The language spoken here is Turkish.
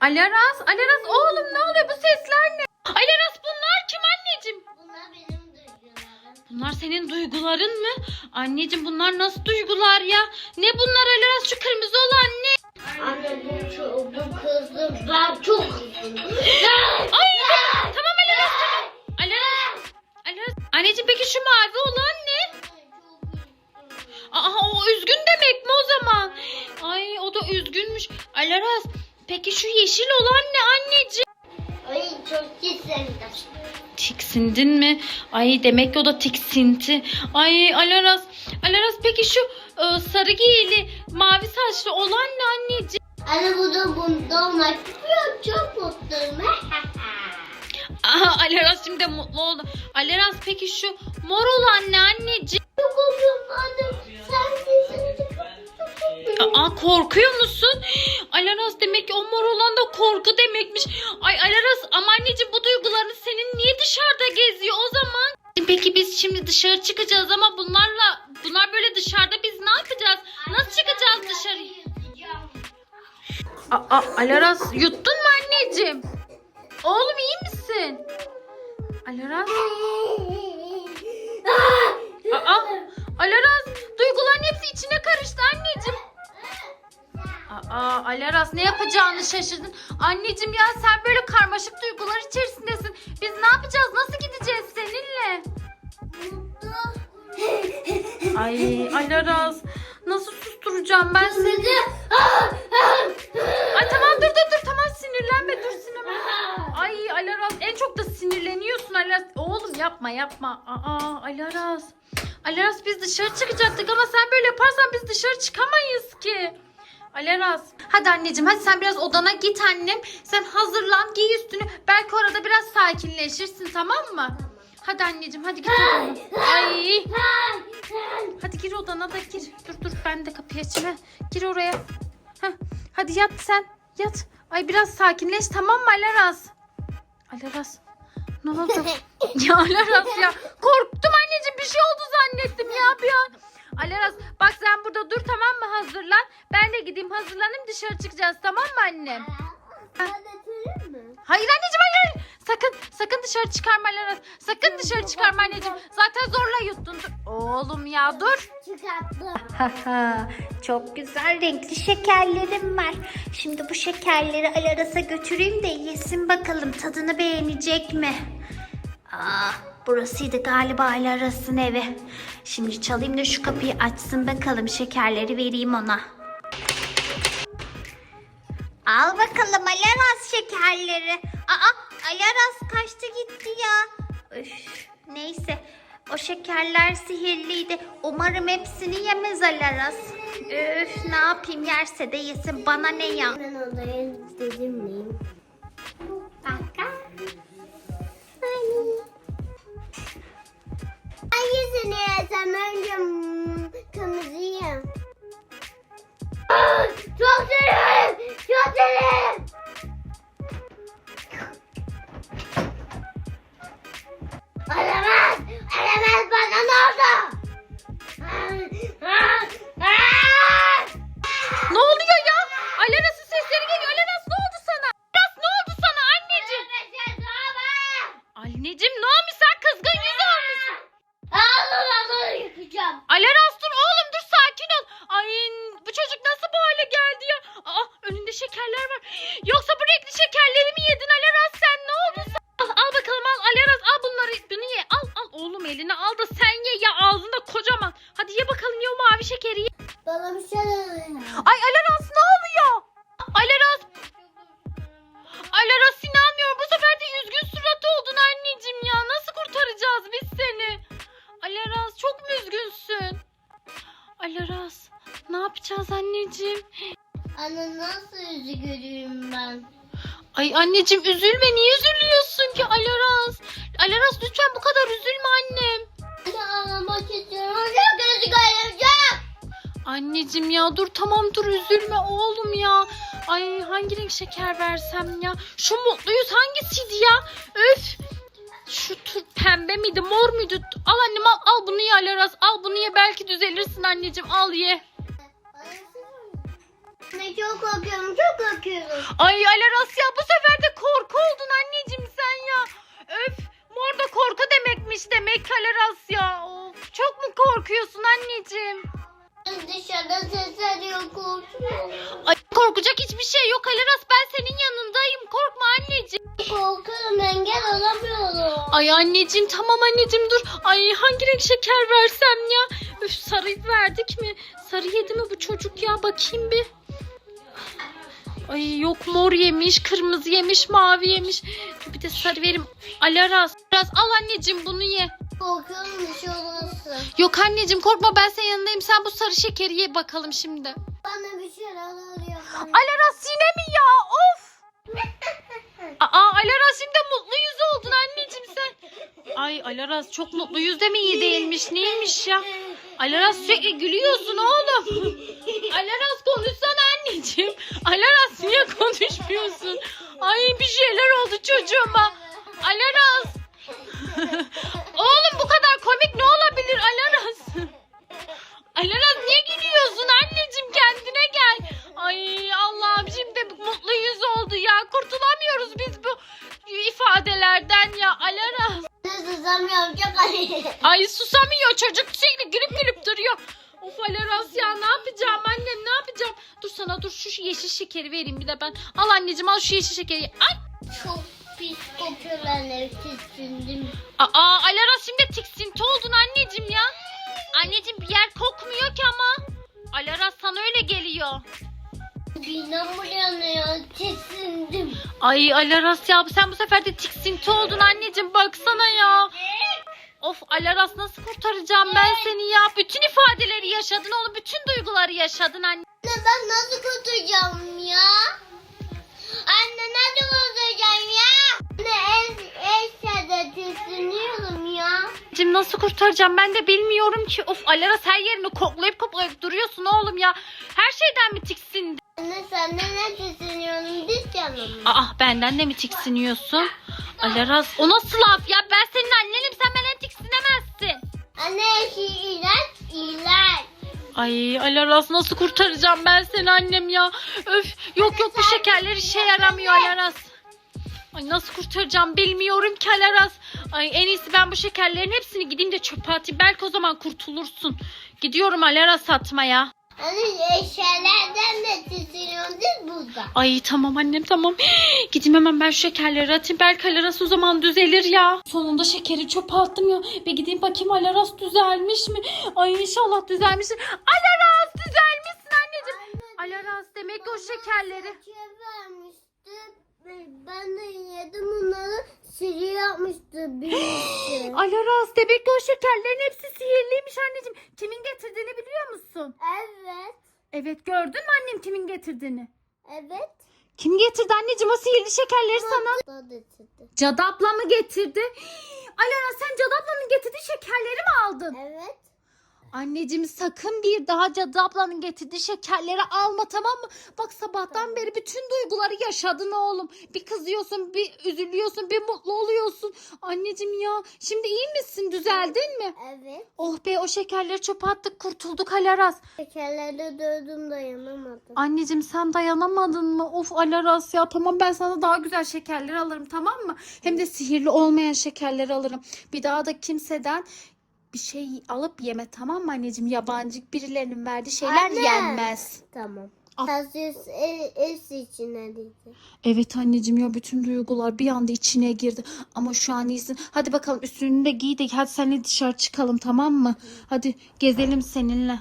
Alaraz, Alaraz oğlum ne oluyor bu sesler ne? Alaraz bunlar kim anneciğim? Bunlar benim duygularım. Bunlar senin duyguların mı? Anneciğim bunlar nasıl duygular ya? Ne bunlar Alaraz şu kırmızı olan ne? Anne bu, bu kızım ben çok kızım. Tiksindin mi? Ay demek ki o da tiksinti. Ay Alaraz. Alaraz peki şu e, sarı giyili mavi saçlı olan ne anneciğim? Anne bu da bunda olmak istiyor. Çok mutluyum. Aha Alaraz şimdi de mutlu oldu. Alaraz peki şu mor olan ne anneciğim? çok mutluyum anne. Sen sesini Aa korkuyor musun? Alaraz demek ki o mor olan da korku demekmiş. Ay Alaraz ama anneciğim bu duygularını senin niye dışarıda geziyor o zaman? Peki biz şimdi dışarı çıkacağız ama bunlarla bunlar böyle dışarıda biz ne yapacağız? Nasıl çıkacağız dışarı? Aa Alaraz yuttun mu anneciğim? Oğlum iyi misin? Alaraz? Aa Alaraz duyguların hepsi içine karıştı. Aa Alaraz ne yapacağını şaşırdın. Anneciğim ya sen böyle karmaşık duygular içerisindesin. Biz ne yapacağız? Nasıl gideceğiz seninle? Ay Alaraz nasıl susturacağım ben seni? Ay tamam dur dur dur tamam sinirlenme dur sinirlenme. Ay Alaraz en çok da sinirleniyorsun Alaraz. Oğlum yapma yapma. Aa Alaraz. Alaraz biz dışarı çıkacaktık ama sen böyle yaparsan biz dışarı çıkamayız ki. Alaraz. Hadi anneciğim hadi sen biraz odana git annem. Sen hazırlan giy üstünü. Belki orada biraz sakinleşirsin tamam mı? Hadi anneciğim hadi git odana. Ay. Hadi gir odana da gir. Dur dur ben de kapıyı açayım. Gir oraya. Heh, hadi yat sen. Yat. Ay biraz sakinleş tamam mı Alaraz? Alaraz. Ne oldu? ya Alaraz ya. Korktum anneciğim bir şey oldu zannettim ya bir an. Alaraz bak sen burada dur tamam mı hazırlan. Ben de gideyim hazırlanayım dışarı çıkacağız tamam mı annem? Hayır anneciğim hayır. Sakın sakın dışarı çıkarma Alaraz. Sakın dışarı çıkarma anneciğim. Zaten zorla yuttun. Oğlum ya dur. Haha, çok güzel renkli şekerlerim var. Şimdi bu şekerleri Alaras'a götüreyim de yesin bakalım tadını beğenecek mi? Aa, burasıydı galiba Alaras'ın evi. Şimdi çalayım da şu kapıyı açsın bakalım şekerleri vereyim ona. Al bakalım Alaras şekerleri. Aa, Alaras kaçtı gitti ya. Üf, neyse. O şekerler sihirliydi. Umarım hepsini yemez Alaras. Üf, ne yapayım yerse de yesin. Bana ne ya? Ben odaya dedim miyim? Hangisini yesem önce kırmızıyı. Yapacağız anneciğim? Anne nasıl üzgünüm ben? Ay anneciğim üzülme niye üzülüyorsun ki Alaras? Alaras lütfen bu kadar üzülme annem. Anne ağlamak istiyorum. Çok üzgünüm çok. Anneciğim ya dur tamam dur üzülme oğlum ya. Ay hangi renk şeker versem ya? Şu mutluyuz hangisiydi ya? Öf. Şu tür pembe miydi mor muydu? Al annem al, al bunu ye Alaras al bunu ye belki düzelirsin anneciğim al ye. Ne çok korkuyorum çok korkuyorum. Ay Alaras ya bu sefer de korku oldun anneciğim sen ya. Öf mor da korku demekmiş demek ki Alaras ya. Of, çok mu korkuyorsun anneciğim? Dışarıda sesler yok korkuyorum. Ay korkacak hiçbir şey yok Alaras ben senin yanındayım korkma anneciğim. Korkuyorum engel olamıyorum. Ay anneciğim tamam anneciğim dur. Ay hangi renk şeker versem ya? Üf sarı verdik mi? Sarı yedi mi bu çocuk ya? Bakayım bir. Ay yok mor yemiş, kırmızı yemiş, mavi yemiş. Dur bir de sarı vereyim. Alaras. Biraz al anneciğim bunu ye. Korkuyorum bir şey olursa. Yok anneciğim korkma ben senin yanındayım. Sen bu sarı şekeri ye bakalım şimdi. Bana bir şeyler oluyor. Alaras yine mi ya? Of. Aa Alaras şimdi mutlu yüz oldun anneciğim sen. Ay Alaras çok mutlu yüzde mi iyi değilmiş neymiş ya? Alaras sürekli gülüyorsun oğlum. Alaras niye konuşmuyorsun? Ay bir şeyler oldu çocuğuma. Alaras. oğlum bu kadar komik ne olabilir Alaras? Alaras niye gülüyorsun anneciğim kendine gel. Ay Allah'ım şimdi mutlu yüz oldu ya. Kurtulamıyoruz biz bu ifadelerden ya. Susamıyorum çok acı. Ay susamıyor çocuk sürekli gülüp gülüp duruyor. Of Alaras ya ne yapacağım annem ne yapacağım? Sana dur şu yeşil şekeri vereyim bir de ben. Al anneciğim al şu yeşil şekeri. Ay. Çok pis kokuyor ben tiksindim. Aa Alaras şimdi tiksinti oldun anneciğim ya. Anneciğim bir yer kokmuyor ki ama. Alaras sana öyle geliyor. Binam yanıyor tiksindim. Ay Alaras ya sen bu sefer de tiksinti oldun anneciğim baksana ya. Of Alaras nasıl kurtaracağım ben seni ya? Bütün ifadeleri yaşadın oğlum. Bütün duyguları yaşadın anne. Anne ben nasıl kurtulacağım ya? Anne nasıl kurtulacağım ya? Anne en şeyde tiksiniyorum ya. Anneciğim nasıl kurtaracağım ben de bilmiyorum ki. Of Alaras her yerini koklayıp koklayıp duruyorsun oğlum ya. Her şeyden mi tiksindin? Anne sen de ne tiksiniyorsun diz canım. Aa benden de mi tiksiniyorsun? Alaras o nasıl laf ya? Ben senin annenim sen benden tiksinemezsin. Anne ilaç. Ay Alaras nasıl kurtaracağım ben seni annem ya? Öf yok yok bu şekerler işe yaramıyor Alaras. Ay nasıl kurtaracağım bilmiyorum ki Alaras. Ay en iyisi ben bu şekerlerin hepsini gideyim de çöpe atayım. Belki o zaman kurtulursun. Gidiyorum Alaras satmaya. Eşyalardan da tiksiniyorum diz burada. Ay tamam annem tamam. Gideyim hemen ben şu şekerleri atayım. Belki Alaras o zaman düzelir ya. Sonunda şekeri çöpe attım ya. Bir gideyim bakayım Alaras düzelmiş mi? Ay inşallah düzelmiştir. Alaras düzelmişsin anneciğim. Alaras demek ki o şekerleri. Ben yapmıştı birisi. Alaras demek ki o şekerlerin hepsi sihirliymiş anneciğim. Kimin getirdiğini biliyor musun? evet. Evet gördün mü annem kimin getirdiğini? Evet. Kim getirdi anneciğim o sihirli şekerleri sana? Da getirdi. Cadı abla mı getirdi? Alaras sen Cadı ablanın getirdiği şekerleri mi aldın? Evet. Anneciğim sakın bir daha Cadı ablanın getirdiği şekerleri alma tamam mı? Bak sabahtan beri bütün duyguları yaşadın oğlum. Bir kızıyorsun, bir üzülüyorsun, bir mutlu oluyorsun. Anneciğim ya şimdi iyi misin? Düzeldin mi? Evet. Oh be o şekerleri çöpe attık kurtulduk Alaras. Şekerlerde dövdüm dayanamadım. Anneciğim sen dayanamadın mı? Of Alaras ya tamam ben sana daha güzel şekerleri alırım tamam mı? Hem de sihirli olmayan şekerleri alırım. Bir daha da kimseden bir şey alıp yeme tamam mı anneciğim? Yabancı birilerinin verdiği şeyler Anne. yenmez. Tamam. Tasyos el, el içine dedi. Evet anneciğim ya bütün duygular bir anda içine girdi. Ama şu an iyisin. Hadi bakalım üstünü de giy de hadi seninle dışarı çıkalım tamam mı? Hadi gezelim seninle.